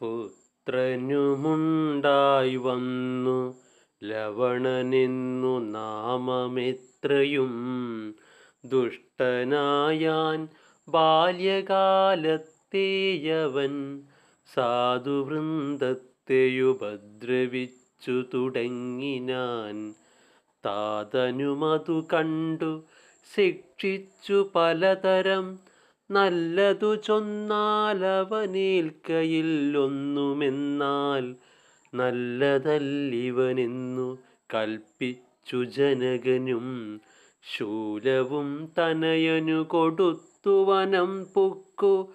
പുത്രനുമുണ്ടായി വന്നു. ലവണനെന്നു നാമമെത്രയും ദുഷ്ടനായാൻ ബാല്യകാലത്തെയവൻ സാധുവൃന്ദത്തെയുപദ്രവിച്ചു തുടങ്ങിനാൻ. താതനുമതു കണ്ടു ശിക്ഷിച്ചു പലതരം നല്ലതു ചൊന്നാലവനേൽക്കയില്ലൊന്നുമെന്നാൽ നല്ലതല്ലിവനെന്നു കൽപ്പിച്ചു ജനകനും ശൂലവും തനയനു കൊടുത്തു വനം പുക്കു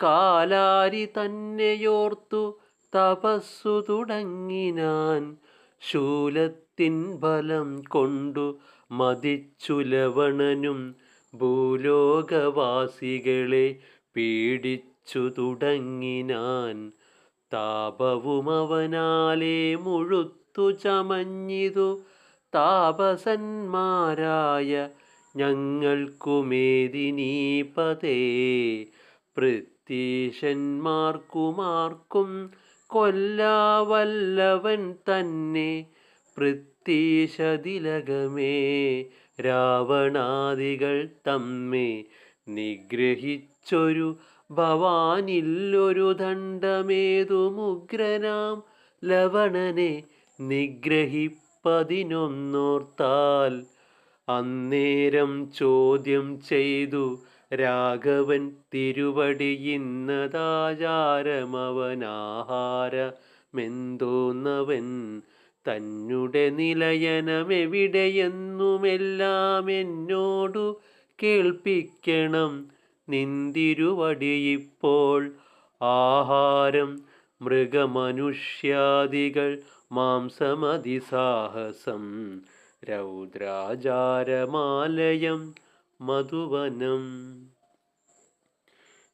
കാലാരി തന്നെയോർത്തു തപസ്സു തുടങ്ങിനാൻ ശൂലത്തിൻ ബലം കൊണ്ടു മതിച്ചു ലവണനും ഭൂലോകവാസികളെ പീഡിച്ചു തുടങ്ങിനാൻ താപവും അവനാലെ മുഴുത്തു ചമഞ്ഞിതു. താപസന്മാരായ ഞങ്ങൾക്കുമേദിനീപതേ പൃഥ്വീഷന്മാർക്കുമാർക്കും കൊല്ലാവല്ലവൻ തന്നെ. പൃഥ്വീശതിലകമേ രാവണാദികൾ തമ്മെ നിഗ്രഹിച്ചൊരു ഭവാനില്ലൊരു ദണ്ഡമേതുമുഗ്രനാം ലവണനെ നിഗ്രഹിപ്പതിനൊന്നോർത്താൽ അന്നേരം ചോദ്യം ചെയ്തു രാഘവൻ തിരുവടിയിന്നതാചാരമവനാഹാരമെന്തോന്നവൻ തന്നെ നിലയനമെവിടെയെന്നുമെല്ലാം എന്നോടു കേൾപ്പിക്കണം. നിന്തിരുവടിയിപ്പോൾ ആഹാരം മൃഗമനുഷ്യാദികൾ മാംസമതിസാഹസം രൗദ്രാചാരമാലയം മധുവനം.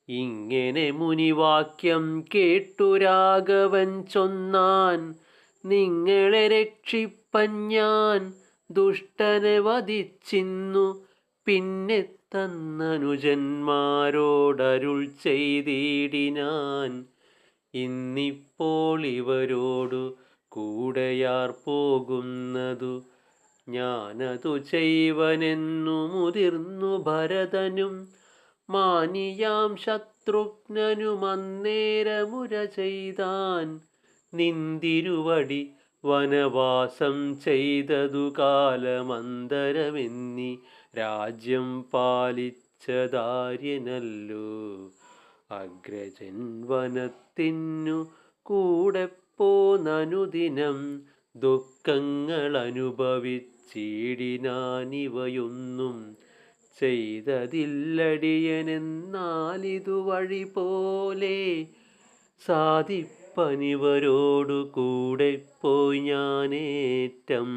ഇങ്ങനെ മുനിവാക്യം കേട്ടു രാഘവൻ ചൊന്നാൻ നിങ്ങളെ രക്ഷിപ്പൻ ഞാൻ. ദുഷ്ടനെ വധിച്ചിന്നു. പിന്നെ തന്നനുജന്മാരോടരുൾ ചെയ്തിടിനാൻ ഇന്നിപ്പോൾ ഇവരോടു കൂടെയാർ പോകുന്നതു. ഞാനതു ചെയ്വനെന്നു മുതിർന്നു ഭരതനും. മാനിയാം ശത്രുഘ്നനുമന്നേരമുര ചെയ്താൻ. നിന്തിരുവടി വനവാസം ചെയ്തതു കാലമന്തരമെന്നി രാജ്യം പാലിച്ചതാര്യനല്ലോ. അഗ്രജൻ വനത്തിനു കൂടെ പോന്നനുദിനം ദുഃഖങ്ങൾ അനുഭവിച്ചിടിനാനിവയൊന്നും ചെയ്തതില്ലടിയനെന്നാലിതു വഴി പോലെ സാധിപ്പനിവരോടു കൂടെ പോയി ഞാനേറ്റം